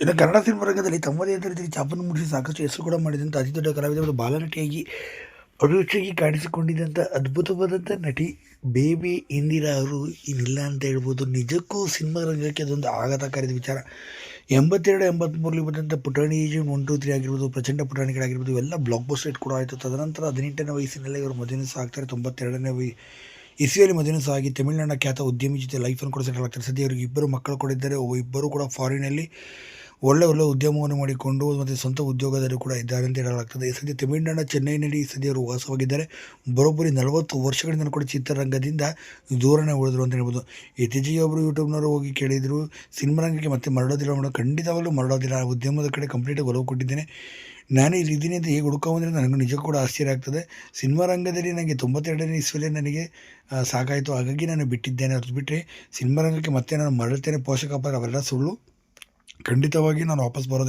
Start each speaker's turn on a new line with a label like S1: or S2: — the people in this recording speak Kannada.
S1: ಇನ್ನು ಕನ್ನಡ ಸಿನಿಮಾ ರಂಗದಲ್ಲಿ ತಮ್ಮದೇ ಆದ ರೀತಿಯಲ್ಲಿ ಚಾಪನ್ನು ಮೂಡಿಸಿ ಸಾಕಷ್ಟು ಹೆಸರು ಕೂಡ ಮಾಡಿದಂಥ ಅತಿ ದೊಡ್ಡ ಕಲಾವಿದ ಮತ್ತು ಬಾಲನಟಿಯಾಗಿ ಅಭಿರುಚಿಯಾಗಿ ಕಾಣಿಸಿಕೊಂಡಿದ್ದಂಥ ಅದ್ಭುತವಾದಂಥ ನಟಿ ಬೇಬಿ ಇಂದಿರಾ ಅವರು ಇನ್ನಿಲ್ಲ ಅಂತ ಹೇಳ್ಬೋದು. ನಿಜಕ್ಕೂ ಸಿನಿಮಾ ರಂಗಕ್ಕೆ ಅದೊಂದು ಆಘಾತಕಾರಿದ ವಿಚಾರ. ಎಂಬತ್ತೆರಡು ಎಂಬತ್ಮೂರಲ್ಲಿ ಬಂದಂಥ ಪುಟಾಣಿ ಏಜೆಂಟ್ ಒನ್, ಟು, ತ್ರೀ ಆಗಿರ್ಬೋದು, ಪ್ರಚಂಡ ಪುಟಾಣಿಗಳಾಗಿರ್ಬೋದು, ಇವೆಲ್ಲ ಬ್ಲಾಕ್ ಹಿಟ್ ಕೂಡ ಆಯಿತು ತದನಂತರ ಹದಿನೆಂಟನೇ ವಯಸ್ಸಿನಲ್ಲಿ ಇವರು ಮದುವೆ ಸಹ ಆಗ್ತಾರೆ ತೊಂಬತ್ತೆರಡನೇ ವಯ, ಇಸ್ವಿಯಲ್ಲಿ ಮದುವೆ ಸಹ ಆಗಿ ತಮಿಳುನಾಡಿನ ಖ್ಯಾತ ಉದ್ಯಮಿ ಜೊತೆ ಲೈಫನ್ನು ಕೂಡ ಸೆಟಲ್ ಆಗ್ತಾರೆ. ಸದ್ಯ ಇವರಿಗೆ ಇಬ್ಬರು ಮಕ್ಕಳು ಕೂಡ ಇದ್ದಾರೆ. ಇಬ್ಬರು ಕೂಡ ಫಾರಿನಲ್ಲಿ ಒಳ್ಳೆ ಒಳ್ಳೆ ಉದ್ಯಮವನ್ನು ಮಾಡಿಕೊಂಡು ಮತ್ತು ಸ್ವಂತ ಉದ್ಯೋಗದಲ್ಲಿ ಕೂಡ ಇದ್ದಾರೆ ಅಂತ ಹೇಳಲಾಗ್ತದೆ. ಈ ಸದ್ಯ ತಮಿಳುನಾಡಿನ ಚೆನ್ನೈನಲ್ಲಿ ಈ ಸದ್ಯ ಅವರು ವಾಸವಾಗಿದ್ದಾರೆ. ಬರೋಬ್ಬರಿ ನಲವತ್ತು ವರ್ಷಗಳಿಂದ ಕೂಡ ಚಿತ್ರರಂಗದಿಂದ ದೂರನೇ ಉಳಿದ್ರು ಅಂತ ಹೇಳ್ಬೋದು. ಇತ್ತೀಚೆಗೆ ಒಬ್ಬರು ಯೂಟ್ಯೂಬ್ನವರು ಹೋಗಿ ಕೇಳಿದರು, ಸಿನಿಮಾ ರಂಗಕ್ಕೆ ಮತ್ತೆ ಮರಳೋದಿಲ್ಲ ಮೇಡಮ್ ಖಂಡಿತವಾಗಲೂ ಮರಳೋದಿಲ್ಲ. ಉದ್ಯಮದ ಕಡೆ ಕಂಪ್ಲೀಟಾಗಿ ಒಲವು ಕೊಟ್ಟಿದ್ದೇನೆ. ನಾನು ಇಲ್ಲಿ ಇದ್ದೀನಿ ಅಂತ ಹೇಗೆ ಹುಡುಕೋಂದ್ರೆ ನನಗೂ ನಿಜಕ್ಕೂ ಕೂಡ ಆಶ್ಚರ್ಯ ಆಗ್ತದೆ. ಸಿನಿಮಾ ರಂಗದಲ್ಲಿ ನನಗೆ ತೊಂಬತ್ತೆರಡನೇ ಇಸ್ವಿಯಲ್ಲಿ ನನಗೆ ಸಾಕಾಯಿತು. ಹಾಗಾಗಿ ನಾನು ಬಿಟ್ಟಿದ್ದೇನೆ. ಅದು ಬಿಟ್ಟರೆ ಸಿನಿಮಾ ರಂಗಕ್ಕೆ ಮತ್ತೆ ನಾನು ಮರಳುತ್ತೇನೆ ಪೋಷಕ ಅವೆಲ್ಲ ಸುಳ್ಳು. ಖಂಡಿತವಾಗಿ ನಾನು ವಾಪಸ್ ಬರೋದಿಲ್ಲ.